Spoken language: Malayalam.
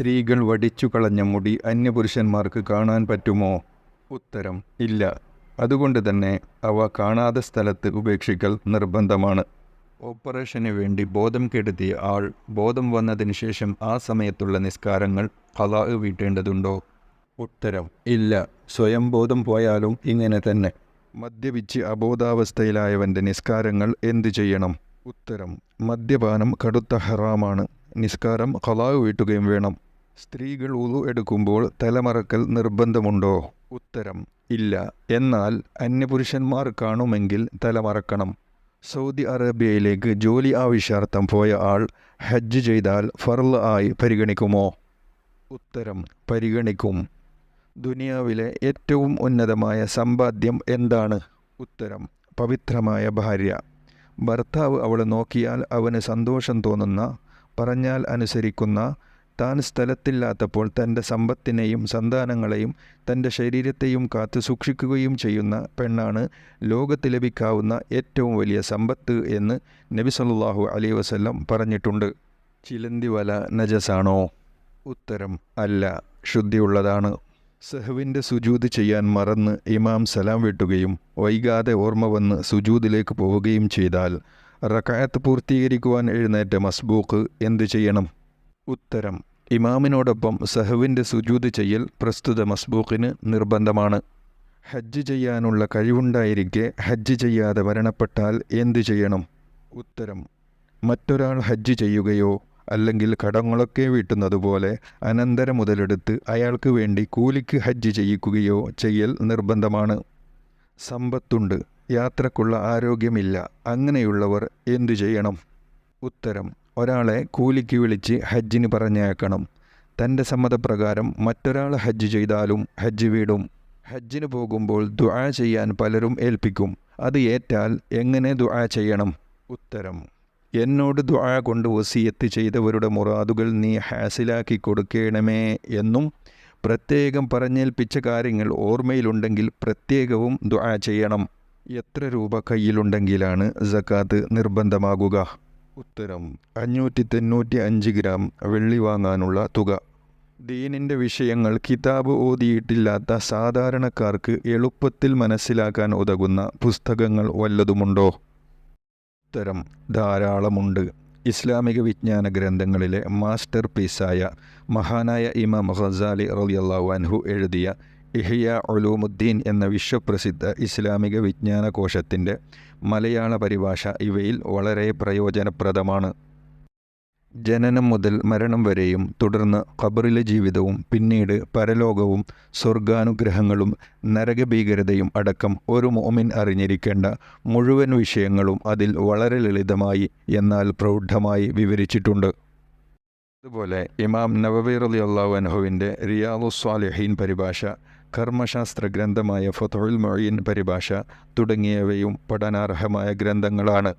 സ്ത്രീകൾ വടിച്ചു കളഞ്ഞ മുടി അന്യപുരുഷന്മാർക്ക് കാണാൻ പറ്റുമോ? ഉത്തരം ഇല്ല. അതുകൊണ്ട് തന്നെ അവ കാണാതെ സ്ഥലത്ത് ഉപേക്ഷിക്കൽ നിർബന്ധമാണ്. ഓപ്പറേഷന് വേണ്ടി ബോധം കെടുത്തിയ ആൾ ബോധം വന്നതിന് ശേഷം ആ സമയത്തുള്ള നിസ്കാരങ്ങൾ കലാ വീട്ടേണ്ടതുണ്ടോ? ഉത്തരം ഇല്ല. സ്വയം ബോധം പോയാലും ഇങ്ങനെ തന്നെ. മദ്യപിച്ച് അബോധാവസ്ഥയിലായവന്റെ നിസ്കാരങ്ങൾ എന്തു ചെയ്യണം? ഉത്തരം മദ്യപാനം കടുത്ത ഹറാമാണ്. നിസ്കാരം കലാവ് വീട്ടുകയും വേണം. സ്ത്രീകൾ ഉളു എടുക്കുമ്പോൾ തലമറക്കൽ നിർബന്ധമുണ്ടോ? ഉത്തരം ഇല്ല. എന്നാൽ അന്യപുരുഷന്മാർ കാണുമെങ്കിൽ തലമറക്കണം. സൗദി അറേബ്യയിലേക്ക് ജോലി ആവശ്യാർത്ഥം പോയ ആൾ ഹജ്ജ് ചെയ്താൽ ഫർൾ ആയി പരിഗണിക്കുമോ? ഉത്തരം പരിഗണിക്കും. ദുനിയാവിലെ ഏറ്റവും ഉന്നതമായ സമ്പാദ്യം എന്താണ്? ഉത്തരം പവിത്രമായ ഭാര്യ. ഭർത്താവ് അവളെ നോക്കിയാൽ അവന് സന്തോഷം തോന്നുന്ന പറഞ്ഞാൽ അനുസരിക്കുന്ന താൻ സ്ഥലത്തില്ലാത്തപ്പോൾ തന്റെ സമ്പത്തിനെയും സന്താനങ്ങളെയും തന്റെ ശരീരത്തെയും കാത്തു സൂക്ഷിക്കുകയും ചെയ്യുന്ന പെണ്ണാണ് ലോകത്ത് ലഭിക്കാവുന്ന ഏറ്റവും വലിയ സമ്പത്ത് എന്ന് നബി സല്ലാഹു അലൈഹി വസല്ലം പറഞ്ഞിട്ടുണ്ട്. ചിലന്തി വല നജസാണോ? ഉത്തരം അല്ല ശുദ്ധിയുള്ളതാണ്. സെഹുവിന്റെ സുജൂത് ചെയ്യാൻ മറന്ന് ഇമാം സലാം വെട്ടുകയും വൈകാതെ ഓർമ്മ വന്ന് സുജൂതിലേക്ക് പോവുകയും ചെയ്താൽ റക്കായത്ത് പൂർത്തീകരിക്കുവാൻ എഴുന്നേറ്റ മസ്ബൂക്ക് എന്തു ചെയ്യണം? ഉത്തരം ഇമാമിനോടൊപ്പം സഹുവിന്റെ സുജൂത് ചെയ്യൽ പ്രസ്തുത മസ്ബൂഖിന് നിർബന്ധമാണ്. ഹജ്ജ് ചെയ്യാനുള്ള കഴിവുണ്ടായിരിക്കെ ഹജ്ജ് ചെയ്യാതെ മരണപ്പെട്ടാൽ എന്തു ചെയ്യണം? ഉത്തരം. മറ്റൊരാൾ ഹജ്ജ് ചെയ്യുകയോ അല്ലെങ്കിൽ കടങ്ങളൊക്കെ വീട്ടുന്നതുപോലെ അനന്തരം മുതലെടുത്ത് അയാൾക്ക് വേണ്ടി കൂലിക്ക് ഹജ്ജ് ചെയ്യിക്കുകയോ ചെയ്യൽ നിർബന്ധമാണ്. സമ്പത്തുണ്ട്. യാത്രക്കുള്ള ആരോഗ്യമില്ല. അങ്ങനെയുള്ളവർ എന്തു ചെയ്യണം? ഉത്തരം. ഒരാളെ കൂലിക്ക് വിളിച്ച് ഹജ്ജിന് പറഞ്ഞയക്കണം. തന്റെ സമ്മതപ്രകാരം മറ്റൊരാൾ ഹജ്ജ് ചെയ്താലും ഹജ്ജ് വീടും. ഹജ്ജിന് പോകുമ്പോൾ ദുആ ചെയ്യാൻ പലരും ഏൽപ്പിക്കും. അത് ഏറ്റാൽ എങ്ങനെ ദുആ ചെയ്യണം? ഉത്തരം. എന്നോട് ദുആ കൊണ്ട് വസിയത്ത് ചെയ്തവരുടെ മുറാദുകൾ നീ ഹാസിലാക്കി കൊടുക്കണമേ എന്നും പ്രത്യേകം പറഞ്ഞേൽപ്പിച്ച കാര്യങ്ങൾ ഓർമ്മയിലുണ്ടെങ്കിൽ പ്രത്യേകവും ദുആ ചെയ്യണം. എത്ര രൂപ കയ്യിലുണ്ടെങ്കിലാണ് സക്കാത്ത് നിർബന്ധമാകുക? ഉത്തരം. അഞ്ഞൂറ്റി തൊണ്ണൂറ്റി അഞ്ച് ഗ്രാം വെള്ളി വാങ്ങാനുള്ള തുക. ദീനിന്റെ വിഷയങ്ങൾ കിതാബ് ഓതിയിട്ടില്ലാത്ത സാധാരണക്കാർക്ക് എളുപ്പത്തിൽ മനസ്സിലാക്കാൻ ഉതകുന്ന പുസ്തകങ്ങൾ വല്ലതുമുണ്ടോ? ഉത്തരം. ധാരാളമുണ്ട്. ഇസ്ലാമിക വിജ്ഞാന ഗ്രന്ഥങ്ങളിലെ മാസ്റ്റർ പീസായ മഹാനായ ഇമാം ഖസാലി റളിയല്ലാഹു അൻഹു എഴുതിയ ഇഹിയ ഒലൂമുദ്ദീൻ എന്ന വിശ്വപ്രസിദ്ധ ഇസ്ലാമിക വിജ്ഞാന കോശത്തിന്റെ മലയാള പരിഭാഷ ഇവയിൽ വളരെ പ്രയോജനപ്രദമാണ്. ജനനം മുതൽ മരണം വരെയും തുടർന്ന് ഖബറിലെ ജീവിതവും പിന്നീട് പരലോകവും സ്വർഗാനുഗ്രഹങ്ങളും നരകഭീകരതയും അടക്കം ഒരു മോമിൻ അറിഞ്ഞിരിക്കേണ്ട മുഴുവൻ വിഷയങ്ങളും അതിൽ വളരെ ലളിതമായി എന്നാൽ പ്രൗഢമായി വിവരിച്ചിട്ടുണ്ട്. അതുപോലെ ഇമാം നവബീർ അലി അള്ളാഹു അൻഹുവിന്റെ റിയാദുസ്വാലിഹീൻ പരിഭാഷ കർമ്മശാസ്ത്ര ഗ്രന്ഥമായ ഫതുൽ മൊഴിയൻ പരിഭാഷ തുടങ്ങിയവയും പഠനാർഹമായ ഗ്രന്ഥങ്ങളാണ്.